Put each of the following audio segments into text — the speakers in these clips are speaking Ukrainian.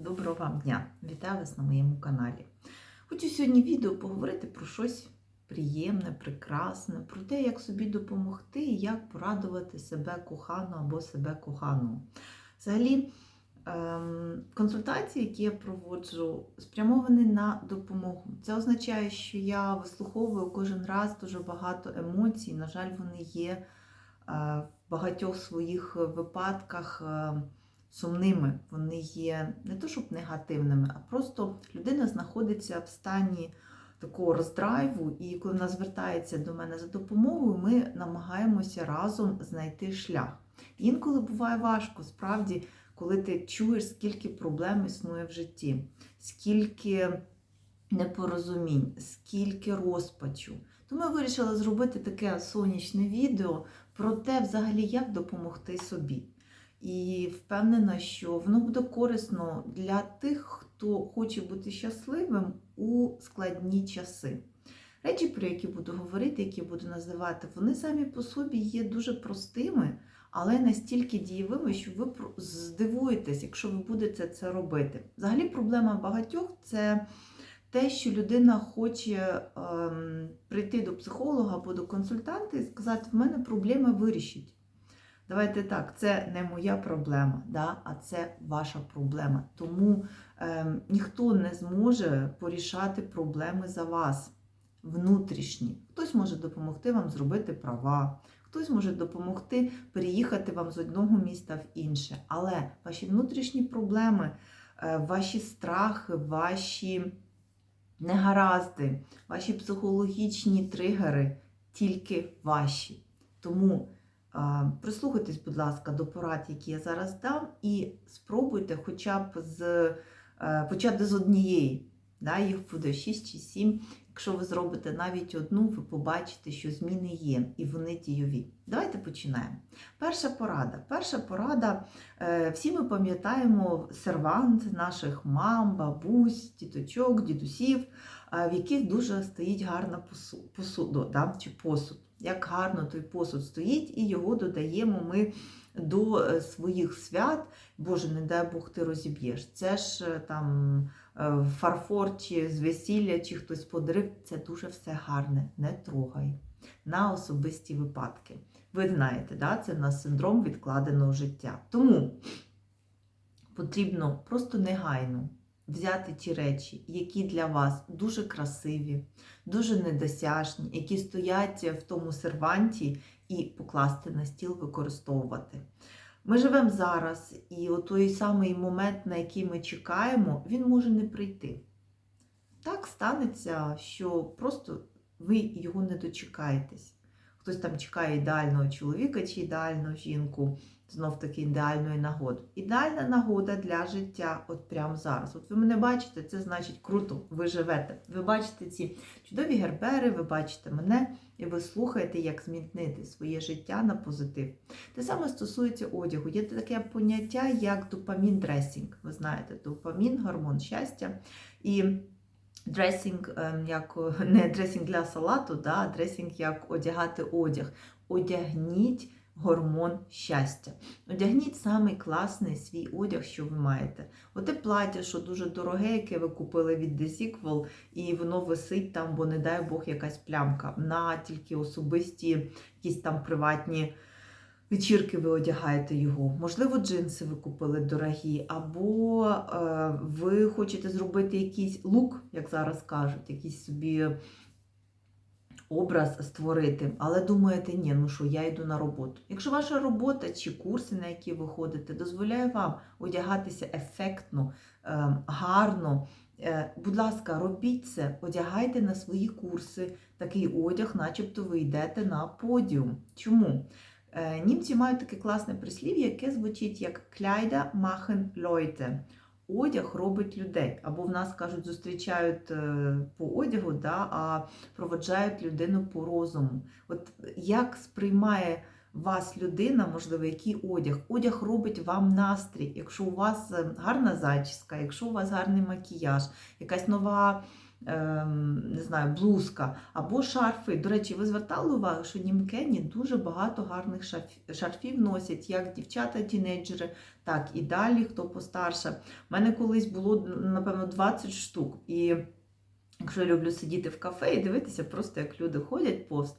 Доброго вам дня! Вітаю вас на моєму каналі. Хочу сьогодні відео поговорити про щось приємне, прекрасне, про те, як собі допомогти і як порадувати себе кохану або себе кохану. Взагалі, ем, консультації, які я проводжу, спрямовані на допомогу. Це означає, що я вислуховую кожен раз дуже багато емоцій. На жаль, вони є е, в багатьох своїх випадках. Сумними, вони є не то щоб негативними, а просто людина знаходиться в стані такого роздрайву, і коли вона звертається до мене за допомогою, ми намагаємося разом знайти шлях. Інколи буває важко, справді, коли ти чуєш, скільки проблем існує в житті, скільки непорозумінь, скільки розпачу. Тому я вирішила зробити таке сонячне відео про те, взагалі, як допомогти собі. І впевнена, що воно буде корисно для тих, хто хоче бути щасливим у складні часи. Речі, про які буду говорити, які буду називати, вони самі по собі є дуже простими, але настільки дієвими, що ви здивуєтесь, якщо ви будете це робити. Взагалі, проблема багатьох це те, що людина хоче ем, прийти до психолога або до консультанта і сказати, в мене проблема вирішить. Давайте так, це не моя проблема, да, а це ваша проблема. Тому ем, ніхто не зможе порішати проблеми за вас внутрішні. Хтось може допомогти вам зробити права, хтось може допомогти переїхати вам з одного міста в інше. Але ваші внутрішні проблеми, е, ваші страхи, ваші негаразди, ваші психологічні тригери тільки ваші. Тому Прислухайтесь, будь ласка, до порад, які я зараз дам, і спробуйте хоча б з е, почати з однієї. Да, їх буде 6 чи 7. Якщо ви зробите навіть одну, ви побачите, що зміни є, і вони дійові. Давайте починаємо. Перша порада. Перша порада. е, Всі ми пам'ятаємо сервант наших мам, бабусь, діточок, дідусів, е, в яких дуже стоїть гарна посу- посуду да, чи посуд як гарно той посуд стоїть, і його додаємо ми до е, своїх свят. Боже, не дай Бог ти розіб'єш. Це ж е, там е, фарфор чи з весілля, чи хтось подарив. Це дуже все гарне. Не трогай. На особисті випадки. Ви знаєте, да? це в нас синдром відкладеного життя. Тому потрібно просто негайно взяти ті речі, які для вас дуже красиві, дуже недосяжні, які стоять в тому серванті, і покласти на стіл, використовувати. Ми живемо зараз, і от той самий момент, на який ми чекаємо, він може не прийти. Так станеться, що просто ви його не дочекаєтесь. Хтось там чекає ідеального чоловіка чи ідеальну жінку, знов таки ідеальної нагоди. Ідеальна нагода для життя от прямо зараз. От ви мене бачите, це значить круто, ви живете. Ви бачите ці чудові гербери, ви бачите мене, і ви слухаєте, як змінити своє життя на позитив. Те саме стосується одягу. Є таке поняття, як допамін-дресінг. Ви знаєте, допамін, гормон щастя. І дресінг, ем, як не дресінг для салату, да, а дресінг як одягати одяг. Одягніть гормон щастя. Одягніть самий класний свій одяг, що ви маєте. Оте плаття, що дуже дороге, яке ви купили від The Sequel, і воно висить там, бо не дай Бог якась плямка. На тільки особисті, якісь там приватні. Вечірки ви одягаєте його, можливо, джинси ви купили дорогі, або е, ви хочете зробити якийсь лук, як зараз кажуть, якийсь собі образ створити, але думаєте, ні, ну що, я йду на роботу. Якщо ваша робота чи курси, на які ви ходите, дозволяє вам одягатися ефектно, е, гарно, е, будь ласка, робіть це, одягайте на свої курси такий одяг, начебто ви йдете на подіум. Чому? Е, Німці мають таке класне прислів'я, яке звучить як кляйда махен лойте. Одяг робить людей. Або в нас кажуть, зустрічають е, по одягу, да, а проводжають людину по розуму. От як сприймає вас людина, можливо, який одяг? Одяг робить вам настрій. Якщо у вас е, гарна зачіска, якщо у вас гарний макіяж, якась нова не знаю, блузка або шарфи. До речі, ви звертали увагу, що німкені дуже багато гарних шарфів носять, як дівчата-тінейджери, так і далі, хто постарше. У мене колись було, напевно, 20 штук. І якщо я люблю сидіти в кафе і дивитися, просто як люди ходять повз.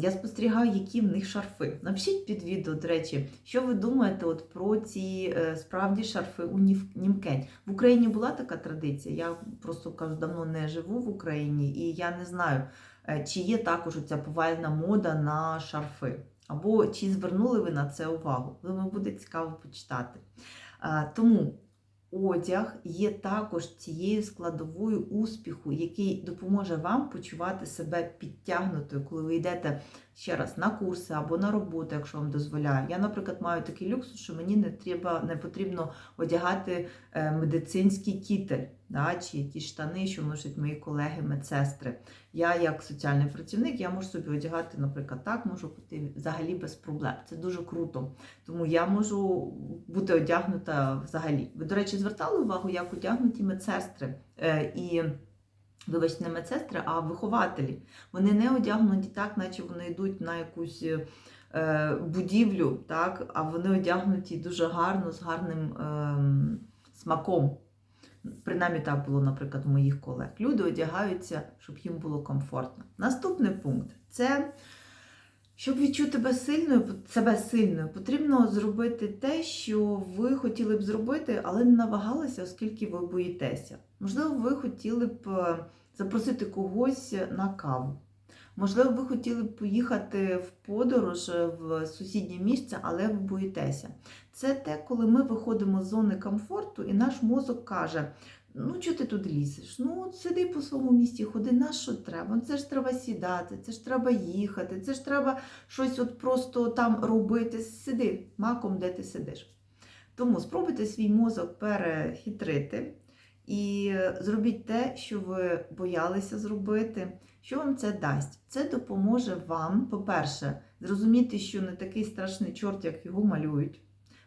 Я спостерігаю, які в них шарфи. Напишіть під відео, до речі, що ви думаєте от про ці е, справді шарфи у Німкень. В Україні була така традиція. Я просто кажу, давно не живу в Україні, і я не знаю, е, чи є також ця повальна мода на шарфи. Або чи звернули ви на це увагу? Думаю, буде цікаво почитати. Е, Тому одяг є також цією складовою успіху, який допоможе вам почувати себе підтягнутою, коли ви йдете ще раз на курси або на роботу, якщо вам дозволяє. Я, наприклад, маю такий люксус, що мені не треба не потрібно одягати е, медицинський кітель, да, чи ті штани, що носять мої колеги-медсестри. Я, як соціальний працівник, я можу собі одягати, наприклад, так, можу бути взагалі без проблем. Це дуже круто. Тому я можу бути одягнута взагалі. Ви, до речі, звертали увагу, як одягнуті медсестри е, і. Вибачте, не медсестри, а вихователі. Вони не одягнуті так, наче вони йдуть на якусь е, будівлю, так, а вони одягнуті дуже гарно, з гарним ем, смаком. Принаймні так було, наприклад, у моїх колег. Люди одягаються, щоб їм було комфортно. Наступний пункт це. Щоб відчути себе сильною, себе сильною, потрібно зробити те, що ви хотіли б зробити, але не навагалися, оскільки ви боїтеся. Можливо, ви хотіли б е, запросити когось на каву. Можливо, ви хотіли б поїхати в подорож е, в сусіднє місце, але ви боїтеся. Це те, коли ми виходимо з зони комфорту, і наш мозок каже: ну, чого ти туди лізеш? Ну, сиди по своєму місці, ходи, на що треба? Ну, Це ж треба сідати, це ж треба їхати, це ж треба щось от просто там робити. Сиди маком, де ти сидиш. Тому спробуйте свій мозок перехитрити і зробіть те, що ви боялися зробити. Що вам це дасть? Це допоможе вам, по-перше, зрозуміти, що не такий страшний чорт, як його малюють,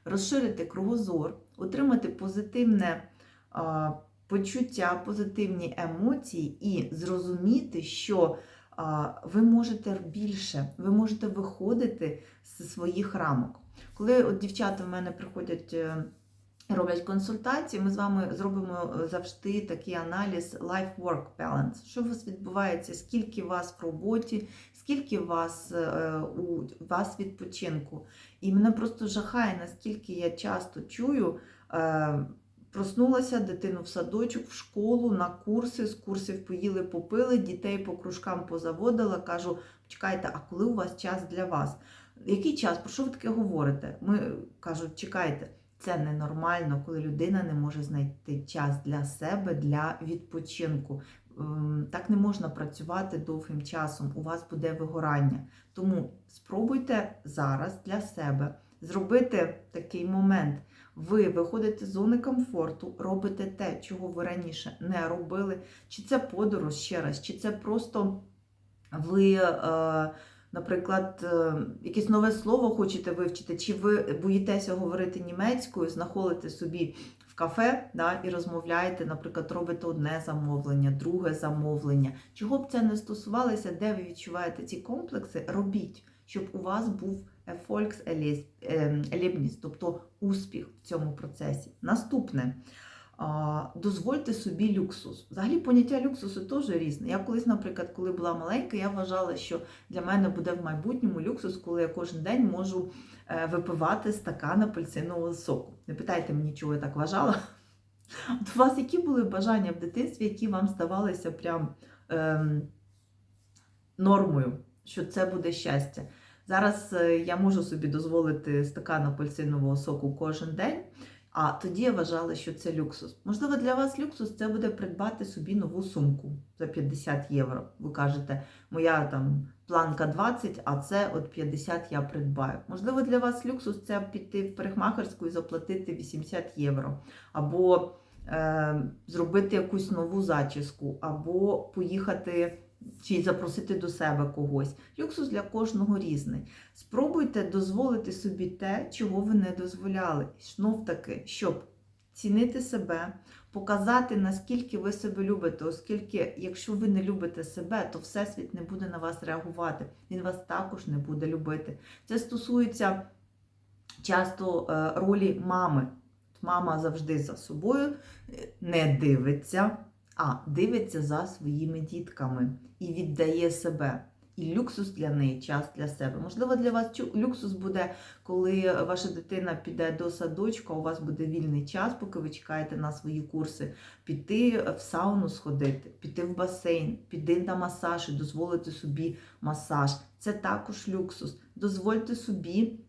розширити кругозор, отримати позитивне а, почуття, позитивні емоції і зрозуміти, що а, ви можете більше, ви можете виходити з своїх рамок. Коли от дівчата в мене приходять. Роблять консультації, ми з вами зробимо е, завжди такий аналіз life-work balance. Що у вас відбувається, скільки вас в роботі, скільки вас е, у вас відпочинку. І мене просто жахає, наскільки я часто чую. е, Проснулася дитину в садочок, в школу, на курси, з курсів поїли, попили, дітей по кружкам позаводила. Кажу, чекайте, а коли у вас час для вас? Який час? Про що ви таке говорите? Ми кажуть, чекайте. Це ненормально, коли людина не може знайти час для себе, для відпочинку. Ем, Так не можна працювати довгим часом, у вас буде вигорання. Тому спробуйте зараз для себе зробити такий момент. Ви виходите з зони комфорту, робите те, чого ви раніше не робили. Чи це подорож ще раз, чи це просто ви. Е, Наприклад, е, якесь нове слово хочете вивчити, чи ви боїтеся говорити німецькою, знаходите собі в кафе да, і розмовляєте, наприклад, робите одне замовлення, друге замовлення. Чого б це не стосувалося, де ви відчуваєте ці комплекси, робіть, щоб у вас був Erfolgserlebnis, тобто успіх в цьому процесі. Наступне. Дозвольте собі люксус. Взагалі поняття люксусу теж різне. Я колись, наприклад, коли була маленька, я вважала, що для мене буде в майбутньому люксус, коли я кожен день можу е, випивати стакан апельсинового соку. Не питайте мені, чого я так вважала. От у вас які були бажання в дитинстві, які вам здавалися прям ем, нормою, що це буде щастя? Зараз е, я можу собі дозволити стакан апельсинового соку кожен день. А тоді я вважала, що це люксус. Можливо, для вас люксус це буде придбати собі нову сумку за 50 євро. Ви кажете, моя там планка 20, а це от 50 я придбаю. Можливо, для вас люксус це піти в парикмахерську і заплатити 80 євро. Або е, зробити якусь нову зачіску, або поїхати чи запросити до себе когось. Люксус для кожного різний. Спробуйте дозволити собі те, чого ви не дозволяли. Знов таки, щоб цінити себе, показати, наскільки ви себе любите, оскільки, якщо ви не любите себе, то Всесвіт не буде на вас реагувати. Він вас також не буде любити. Це стосується часто е, ролі мами. Мама завжди за собою е, не дивиться, а дивиться за своїми дітками і віддає себе. І люксус для неї час для себе. Можливо, для вас люксус буде, коли ваша дитина піде до садочка, у вас буде вільний час, поки ви чекаєте на свої курси, піти в сауну сходити, піти в басейн, піти на масаж і дозволити собі масаж. Це також люксус. Дозвольте собі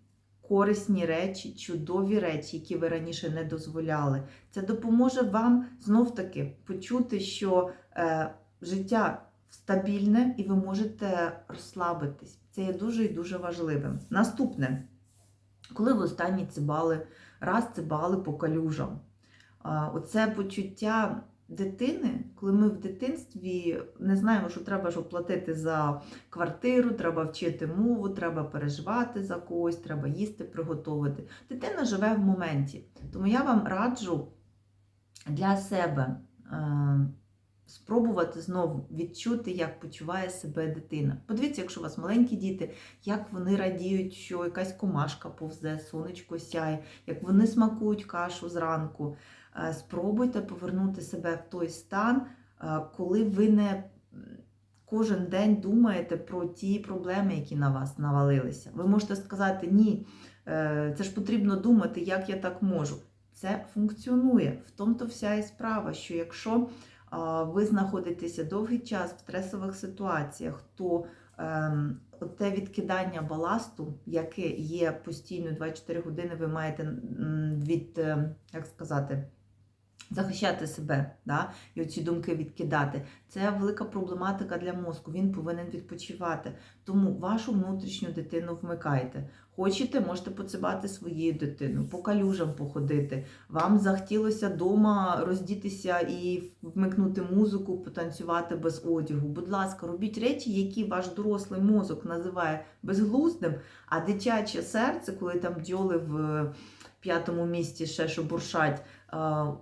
корисні речі, чудові речі, які ви раніше не дозволяли. Це допоможе вам знов-таки почути, що е, життя стабільне і ви можете розслабитись. Це є дуже і дуже важливим. Наступне, коли ви останні цибали, раз цибали по калюжам. Оце почуття дитини, коли ми в дитинстві не знаємо, що треба ж оплатити за квартиру, треба вчити мову, треба переживати за когось, треба їсти, приготувати. Дитина живе в моменті. Тому я вам раджу для себе е, спробувати знову відчути, як почуває себе дитина. Подивіться, якщо у вас маленькі діти, як вони радіють, що якась комашка повзе, сонечко сяє, як вони смакують кашу зранку. Е, Спробуйте повернути себе в той стан, е, коли ви не кожен день думаєте про ті проблеми, які на вас навалилися. Ви можете сказати, ні, е, це ж потрібно думати, як я так можу. Це функціонує. В тому-то вся і справа, що якщо ви знаходитеся довгий час в стресових ситуаціях, то ем, те відкидання баласту, яке є постійно 24 години, ви маєте від, е, як сказати, захищати себе, да? і оці думки відкидати. Це велика проблематика для мозку. Він повинен відпочивати. Тому вашу внутрішню дитину вмикайте. Хочете, можете поцибати свою дитину, по калюжам походити. Вам захотілося вдома роздітися і вмикнути музику, потанцювати без одягу. Будь ласка, робіть речі, які ваш дорослий мозок називає безглуздим, а дитяче серце, коли там бджоли в п'ятому місці ще шебуршать, а,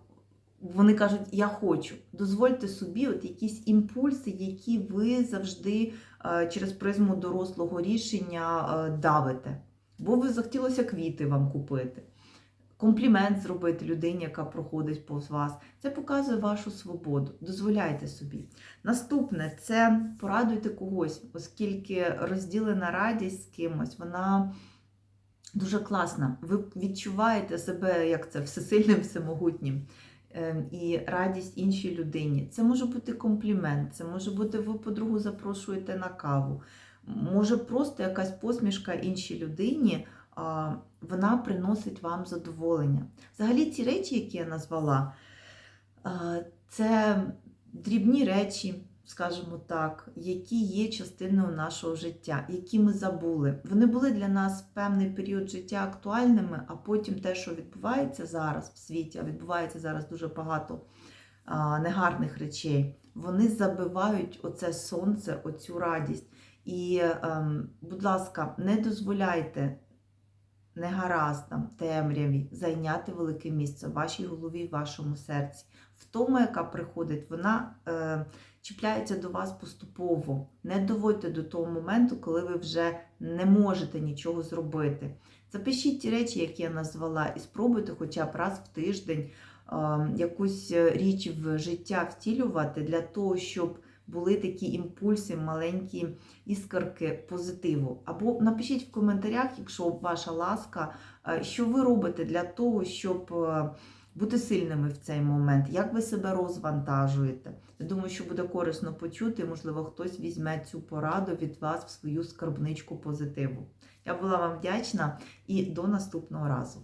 вони кажуть, я хочу. Дозвольте собі от якісь імпульси, які ви завжди е, через призму дорослого рішення е, давите. Бо ви захотілося квіти вам купити, комплімент зробити людині, яка проходить повз вас. Це показує вашу свободу. Дозволяйте собі. Наступне це порадуйте когось, оскільки розділена радість з кимось, вона. Дуже класна. Ви відчуваєте себе як це всесильним, всемогутнім. Ем, І радість іншій людині. Це може бути комплімент, це може бути ви подругу запрошуєте на каву. Може просто якась посмішка іншій людині, вона приносить вам задоволення. Взагалі, ці речі, які я назвала, це дрібні речі, скажімо так, які є частиною нашого життя, які ми забули. Вони були для нас певний період життя актуальними, а потім те, що відбувається зараз в світі, а відбувається зараз дуже багато негарних речей, вони забивають оце сонце, оцю радість. І, ем, будь ласка, не дозволяйте негараздам, темряві зайняти велике місце в вашій голові, в вашому серці. Втома, яка приходить, вона е, чіпляється до вас поступово. Не доводьте до того моменту, коли ви вже не можете нічого зробити. Запишіть ті речі, які я назвала, і спробуйте хоча б раз в тиждень е, якусь річ в життя втілювати для того, щоб були такі імпульси, маленькі іскорки позитиву. Або напишіть в коментарях, якщо ваша ласка, е, що ви робите для того, щоб е, бути сильними в цей момент, як ви себе розвантажуєте. Я думаю, що буде корисно почути, можливо, хтось візьме цю пораду від вас в свою скарбничку позитиву. Я була вам вдячна і до наступного разу.